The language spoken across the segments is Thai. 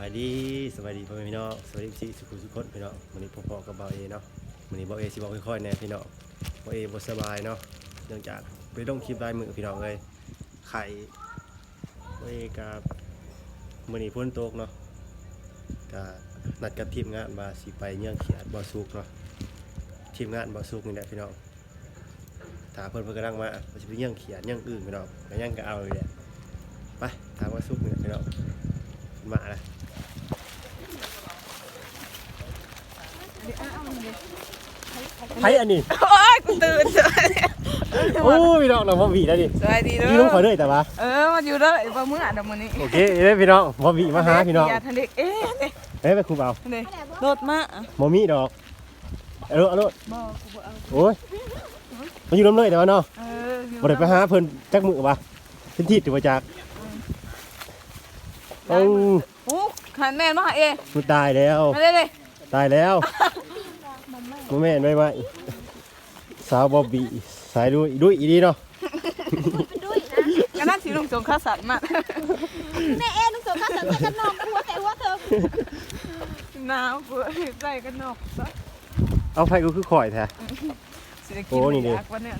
บายดีสบายดีพ่อแม่พี่น้องสวัสดีพี่สุขุมสุขคนพี่น้องวันนี้พ่อๆกับเบาเอเนาะวันนี้เบาเอสิบอกค่อยๆแน่พี่น้องเบาเอบ่สบายเนาะเนื่องจากไปลงคลิปลายมือพี่น้องเลยไข่เบาเอกับวันนี้พ้นโต๊กเนาะก็นัดกับทีมงานมาสิไปเยี่ยงเขียดบ่อสุกเนาะทีมงานบ่อสุกนี่แหละพี่น้องถามเพิ่นเพิ่นกำลังมาว่าสิไปเยี่ยงเขียดเยี่ยงอื่นพี่น้องก็ยังก็เอาอยู่แหละไปถามว่าสุกนี่แหละพี่น้องมาแล้ว ไผอันนี้โอ้ยกูตื่นสวัสดีโอ้ยพี่น้องเราบ่บีได้ดิสวัสดีเด้พี่น้องขออเลยแต่ว่าเออมาอยู่เด้อไอ้บ่มื้ออะดอกมื้อนี้โอเคเอ้ยพี่น้องบ่บีมาหาพี่น้องอย่าทะเลเอ๊ะนี่เอ้ยไปคุบเอานี่รถมาอะบ่มีดอกเอาโลดเอาโลดบ่กูบ่เอาโอ้ยมาอยู่น้ำเลยแต่ว่าเนาะเอออยู่บ่ได้ไปหาเพิ่นจักมื้อวะเป็นที่ถือว่าจากเอ้าโอ้ขันแม่นมาหาเองมันตายแล้วมาเลยเลยตายแล้ว บ่แม่นไว้ไว้สาวบ่บีสายดุยดุยอีดีเนาะก็นั่นสิลุงสงข้าสัตว์มาแม่เอ็นลูกสาวมาเสริมใส่กันนอกหัวแต่หัวเธอหนาวกูใส่กันนอกซะเอาไฟกูคือข่อยแท้สิได้กิโอ้นี่ดิอยากวันเนี้ย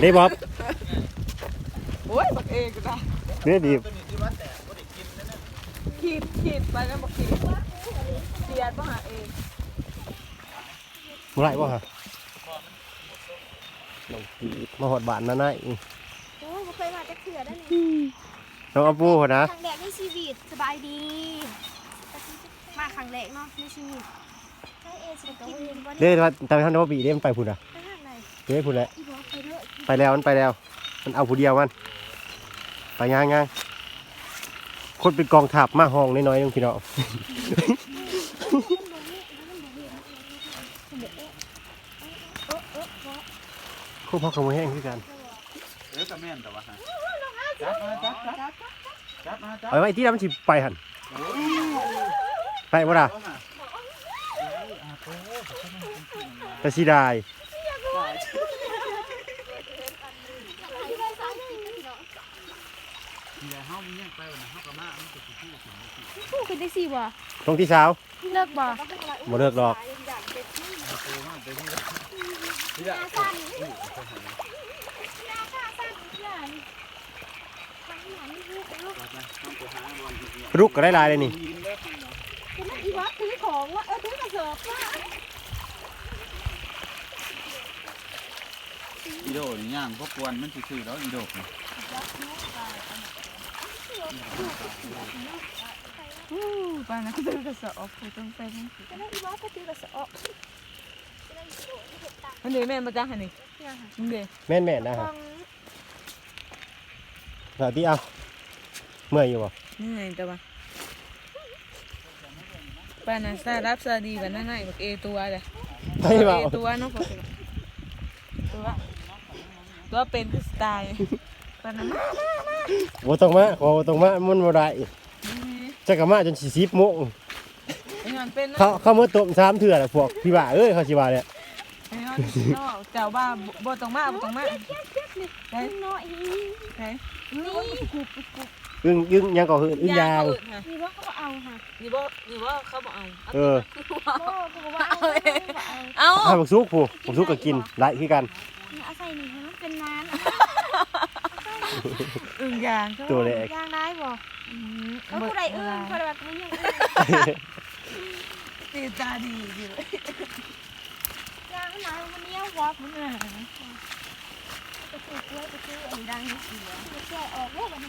เด้บ๊อบโอ้ยบักเองก็ได้ เด้ดีบขีดขีดไปแล้วบักขีดเสียดบ่หาเองบ่ไรบ่ฮะน้องปีดมาหอดบ้านนั่นน่ะอีโอ้ยบ่เคยมาจากเถื่อได้นี่น้องอาปูพุ่นนะครั้งแรกในชีวิตสบายดี มาครั้งแรกเนาะในชีวิตให้เอสิกินบ่ได้เด้ว่าตามท่านว่าปีเด้มันไปพุ่นอะไปทางไหนเด้พุ่นแหละอีบอกไปเด้อไปแล้วมันไปแล้ว มันเอาผู้เดียวมัน ไปย่างย่างคนเป็นกองทัพมาห้องน้อยๆนึงพี่น้องคู่พ่อขโมยแห้งคือกันเออตะแม่นแต่ว่าฮะจับมาจับจับจับมาจับไปไว้ที่นั่นมันสิไปหันไปบ่ล่ะแต่สิไดี๋ยวเฮามีหยัง ไปวันนะเฮาก็มามันจะสิพูดถึงพูดกันได้สิบ่ตรงที่สาวเลิกบ่บ่เลิกหรอกโตมาเต็มที่หน้าสั่นหน้าสั่นหน้านี่ทางหลังนี่ลูกลูกไปไปเฮาไปหาบอลที่นี่รุกก็ได้ลายเลยนี่คุณอีบอกถือของว่าเออถือกระสอบว่าอีโดนี่ย่างพวกกวนมันสิซื้อแล้วอีโดนี่อู้ปานนั้นก็ตื่น กระสอบกูต้องใส่มันจะได้อีบอกก็ถือกระสอบอันนี้แม่นมาจ้าหันนี่มึงเด้แม่นๆนะขฮะองสวัสดีเอาเมื่อยอยู่บ่นี่ไงแต่ว่าปานาซารับซาดีกันนั่นไงบักเอตัวเลยใช่เปล่าเอตัวเน้องตัวตัวเป็นสไตล์ ปานามาบ่ต้องมาขอบ่ต้องมามันบ่ได้จักกะมาจนสิ10โมงไอ้มันเป็นเขาเขามาต้มสามเถื่อแหละพวกพี่บ่าเอ้ยเขาสิว่าเนี่ยไอ้มันนอกเจ้าบ้าบ่ต้องมาบ่ต้องมาไอ้น้อยไอ้นี่อึ้งอึ้งยังก็คืออึ้งยางนี่ว่าเขาเอาค่ะนี่บ่นี่บ่เขาบ่เอาเออโอ้เขาบอกว่าเอาเอาเอาถ้าบักซุกผู้บักซุกก็กินหลายคือกันเอาใส่นี่ให้มันเป็นน้ำ อึ่งยางตัวเล็กย่างได้บ่เขาผู้ใดอึ้งผู้ใดแบบนี้ยังอึ้งตีตาดีอยู่ย่างน้ำมันเนี้ยววับมันน่ะไปซื้อกล้วยไปซื้ออันดังนี่เสียไปแช่ออกแล้วมัน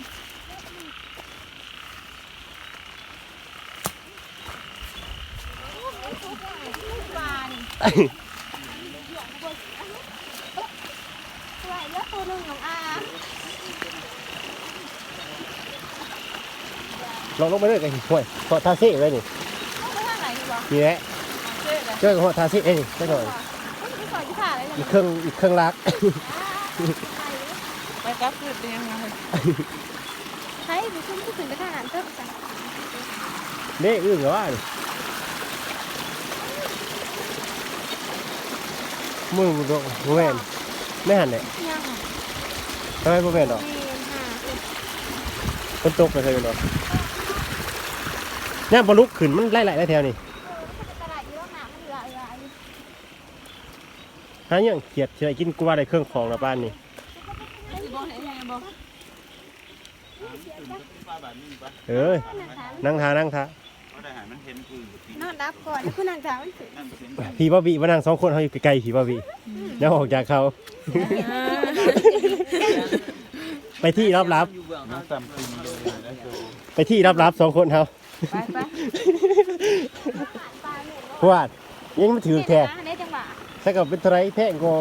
ปลานี่ตัวเลือกตัวหนึ่งของอา ลองลงไปเลยกันห่วยขอทาเซ่เลยนี่เขาไปทางไหนดีวะนี่แหละเจ๊เลยเจอกับหัวทาเซ่เอ้ยได้หน่อยเขาจะไปสอนที่ผ่าอะไรอีเนี่ยกเครื่องอีกเครื่องรัก ไปกับคือเป็นยังไงใช่ดูขึ้นพูดถึงกระทหารเพิ่มจ้ะเด้อึ้งเหรอวะนี่มือมันโดนแม่นไม่หันเลยยังทำไมบ่แม่นดอกเมนหาเอ็ดฝนตกไปเคยเนาะ ย่ามบ่ลุกขึ้นมันไล่ๆได้แถวนี่เออมันเป็นตลาดเยอะหนามันเหลือเหลืออยู่หาหยังเขียดสิได้กินกูว่าได้เครื่องของแล้วบ้านนี่สิบ่ให้แม่บ่ปลาบาดนี่ปะเออนั่งทานั่งทาเขาได้หายมันเห็นกูอยู่ที่นอนรับก่อนแล้วคุณนางถามมันถึงนั่นเป็นพี่บ่บีมานั่งสองคนเฮาอยู่ไกลๆพี่บ่บีแล้วออกจากเขาไปที่รับรับน้ำตำกินเลยนะโจๆไปที่รับรับๆสองคนเฮา ไปไปปลาหนึ่งเพราะว่ายังไม่ถือแท้ได้จังหวะถ้ากับเป็นเท่าไรแพงกว่า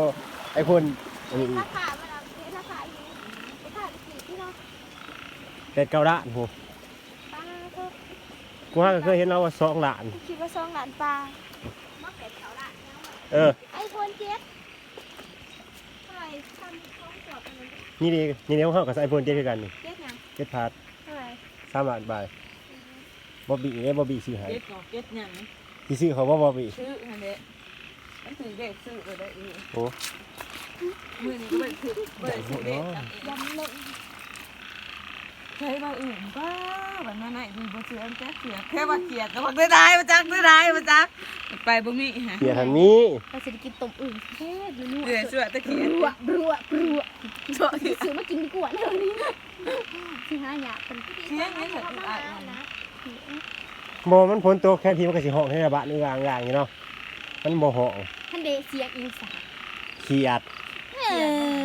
ไอ้คนอันนี้อีรากคาเวลาราคาอยู่ราคาสี่ที่เราแต่เก้าล้านโหปลาก็กูว่าก็เคยเห็นเราว่าสองล้าน คิดว่าสองล้านปลามาเป็ดเขาละเออ ไอโฟนเจ็ดเท่าไหร่ทำท้องจอดอันนั้นนี่ดีนี่เดี๋ยวเฮากับไอโฟนเจ็ดคือกันนี่เจ็ดยังเจ็ดพาร์ทเท่าไหร่สามล้านบาท บอบบี้เอ้บอบบี้ซื้อให้เก็ดก่อนเก็ดหยังที่ซื้อเขาว่าบอบบี้ซื้อหั่นแหละมันถือเด็กซื้อเลยได้อีกโอ้มื้อนี้ก็บ่ได้ซื้อบ่ได้ซื้อเด็กทำเอง ยำเละใช้บ่อื่นบ้าแบบนั้นไหนดีบ่ซื้ออันแจ๊กเสียแค่ว่าเกลียดก็บ่ได้ได้มาจักได้ได้มาจักไปบ่มีฮะเสียทางนี้เราจะกินต้มอื่นแค่ดูนู่นเดี๋ยวสวยตะเคียนรัวรัวรัวสวย ซื้อมากินดีกว่าเดี๋ยวนี้ที่ห้าอยากเป็นเคียงนี่เถอะอะ นะ บอมันฝนตกแค่ทีมันก็สิห้องให้ระบะนี่อย่างอย่างนี้เนาะมันบ่ห้องท่านเดเสียงอีสานเขียดเอ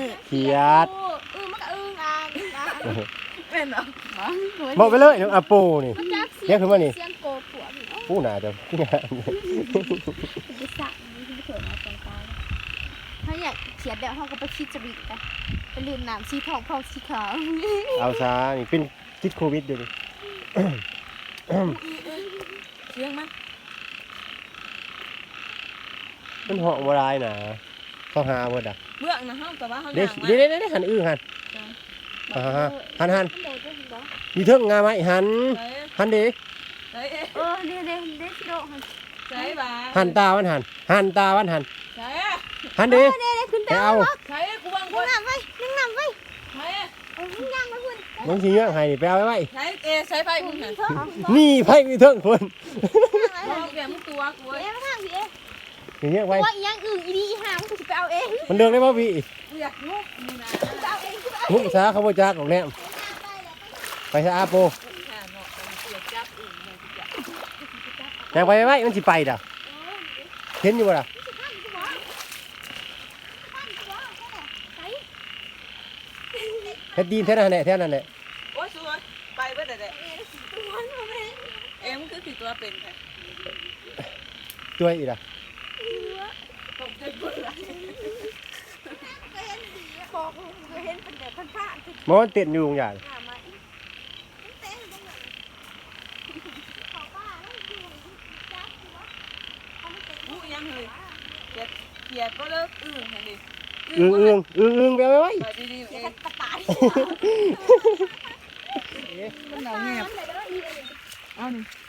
อเขียดเออมันก็อึ้งอ่างนะเป็นเหรอบอกไปเลยน้องอาโปนี่มันจักเสีเรียกขึ้นมานี่เสียงโกผัวพี่ผู้หนาจะดิสะนี่ที่เผื่อมาตอนตายถ้าอยากเขียนเดี๋ยวเขาก็ไปคิดจะบิดไปไปลืมน้ำสีทองทองสีขาวเอาซะนี่เป็นติดโควิดอยู่นี่ เคียงมั้ยมันห้องบ่ได้นะเขาหาเบิดอะเบื้องนะเฮาแต่ว่าเฮาเดี๋ยวย่างมาเดี๋ยวเดี๋ยวเดี๋ยวหันอื้อหันอ่าฮะหันหันเดี๋ยวจะเห็นบ่มีเทิงงาไหมหันใส่หันดิใส่เออเดี๋ยวเดี๋ยวเดี๋ยวสิโดหันใส่บาหันตาวันหันหันตาวันหันใส่หันดิเดี๋ยวเดี๋ยวขึ้นไปดาวเอาใส่กูวางนึ่ก่งอนน้ำไว้นึ่งน้ำไว้ใส่เออนึ่งย่างไว้ คุณมึงสิเงี้ยให้นี่ไปเอาไว้ไว้ใส่เอใส่ไฟมึงหันเถอะเอานี่ไผมีเทิงคนมองแกมึงตัวกูเอ๊ะมาทางพี่เอ๊ะสิเงี้ยไว้ ว่าอีหยังอื่นอีดีอีหางกูจะไปเอาเองมันเดินได้บ่พี่กูอยากงกมึงนะจะเอาเองกูเอามุกซาเขาบ่จักออกแนมไปซะอาโปหาเนาะมันเสียจับอื่นเลยจับอยากไปไว้มันสิไปด่ะเห็นอยู่บ่ล่ะเฮ็ดดีนแท้นั่นแหละแท้นั่นแหละ โอ้ยสวยไปเบิดเด้เอ็มคือสิตัวเป็นค่ะช่วยอีกล่ะตกใจเบื่อบอกเห็นเป็นแบบผ้าๆคือบ่มันเต้นอยู่อย่างหน้ามาอีกเต้นตรงไหนเขาป้าแล้วอยู่จับหัวเขาไม่เป็นกูยังเลยเกลียดเกลียดก็เลิกอื้อหันดิอึ้งอึ้งอึ้งอึ้งไปเอาไว้ไว้ไปดีๆเอเดี๋ยวงกระต่ายมันหนาวเงียบมันไหนก็ได้อีกเลยเอานี่ยิ้มแบบมึงกูสิดอก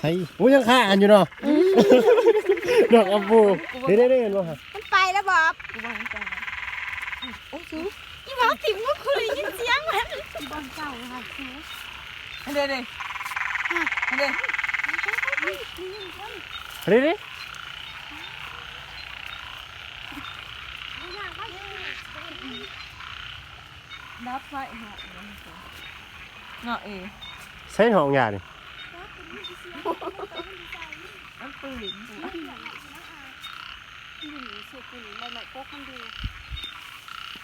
ใช่โอ้ยยังฆ่าอันอยู่เนาะดอกอัมพูเด้ได้ได้เห็นบ่ฮะมันไปแล้วบอบกูว่าให้ใจนะโอ้ยสูยี่บอกถิ่มว่าคุยยินเสียงมันบอลเก่าค่ะคืออันเดยวเดยวอันเดยวเด้เด้นับไฟเหาะเนาะเอใช้ห้องยานี่ มันปืนอยู่งสุกุลใบไม้โป๊กมันดู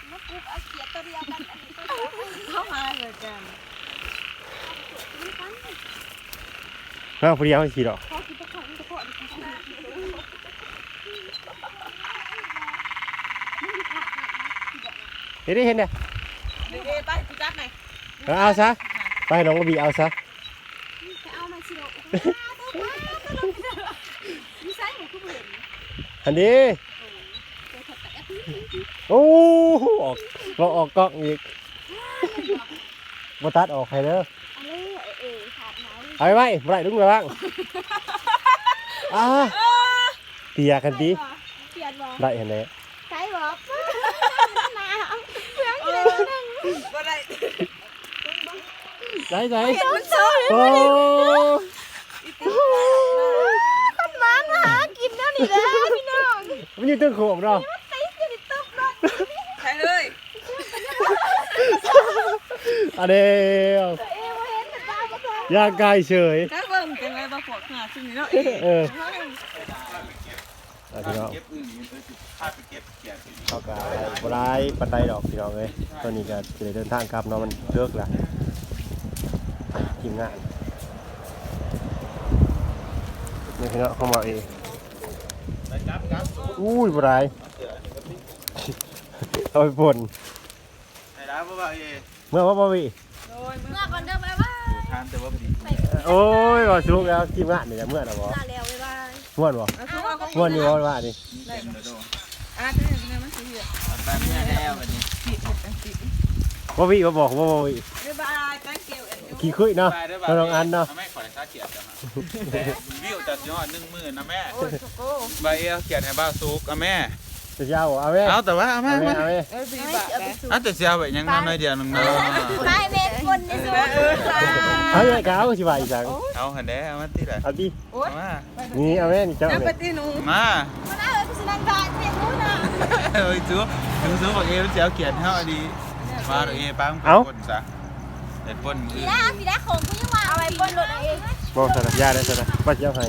แล้วกูเอาเกียร์ตัวเดียวกันอันนี้ตัวเดียวกันเข้ามาเลยกันมันกันมาผู้เดียวสิดอกพอคิดจะขอมันจะขอมันจะขอเด้ได้เห็นเด้เดี๋ยวไปกูจับหน่อยเอาซะไปน้องกระบี่เอาซะเอามาชิโร่มีไซส์ข องคุณเห็นอันนี้ตัวถัดแต่โอ้โหออกก็ออกกล้องอีกบ่ตัดออกให้เด้ออะไรเออขาดไหนเอาไว้ไว้บ่ได้ลุงระวังอ่าเตียกันติเปลี่ยนบอได้เห็นแหละไปใช้บอกหนาวเพื่อนกินอะไรนึงบ่ได้ใจใจเห็นมันโซ่โอ้ คนมามาหากิ นแล้วนี่เลยพี่น้องมันอยู่ตึ้งโขงเนาะตีจะได้ตบรถใช่เลยอันเดียวตัวเองว่าเห็นแต่ตาบ่พอย่างกายเฉยถ้าเบิ่งจังไดบ่พอขนาดนี้เนาะเอออะพี่น้องเก็บอึ่งนี่เลยสิพาไปเก็บเขียดเขาก็บ่ร้ายปันไดดอกพี่น้องเอ้ยตอนนี้ก็จะได้เดินทางกลับเนาะมันเลิกละทีมงานนี่พี่น้องเข้ามาเองไปจับจับ อุ้ยบ่ร้ายเอาไปป่นไอ้ดาวบ่ว่าเอเมื่อว่าบ่วิโดยเมื่อก่อนเดินไปว่าทานแต่ว่าพอดีโอ้ยบ่สุกแล้วทีมงานนี่แหละเมื่อน่ะบ่ตาแล้วไปบ้านม่วนบ่แล้วคือว่าก็ม่วนอยู่บ่ว่านี่เต็มเลยโดอ่าจะเห็นไงมันสิเหยียบไปเมื่อแล้ววันนี้ผิดจังสิบ่วิบ่บอกบ่บ่วิบ๊ายบายตั้งเกี่ยวอันอยู่ขี้คุยเนาะน้องอันเนาะแม่ขอค่าเขียด จ้ะวิวจัดยอดหนึ่งหมื่นนะแม่โอ้ยโชโก้ใบเอลเขียดให้บ้าซุกอะแม่ จะยาวเอาแม่เอาแต่ว่าเอาเอามาแม่มาเอาแม่เออสี่บาทนะอะแต่เสียไปยังน้อยเดียวนึงเนาะไม่เม็ดคนในสวนเออจ้าเอาแม่ก็เอาสิว่าอีสังเอาหันแด้เอามาที่ไหนเอาดิโอ้ยเอามานี่เอาแม่นี่เจ้าน้ำเอาปแม่ฏิหนูมามันเอาไปพิษนันบานเสียรู้นะเฮ้ยซูซูซูบอกเอลเสียวเขียดเท่าดีมาเอปังปนซะเด็ดปนมืพี่อได้พี่ได้ของคุณยังว่าเอาไปบนรถเอง บอกสนับยาได้สนับปัดเจ้าให้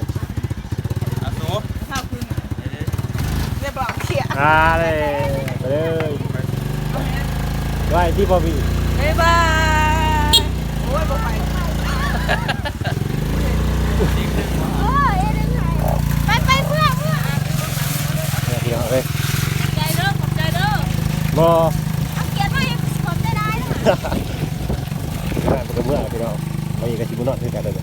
อะซูข้าวคืนเรียบร้อยเขียอ่าเลยไปเลยไว้ที่บอบี้บ๊ายบายโอ้ยบ่ไปโอ้ยเดินไหนไปไปเพื่อเพื่อเนี่ยพี่น้องเอ้ยใจเด้อขอบใจเด้อบอเอาเกียรติมาให้ผมได้ได้นะงานเป็นเมื่อพี่น้องไปอีกกับชิบุนอตด้วยกันเลย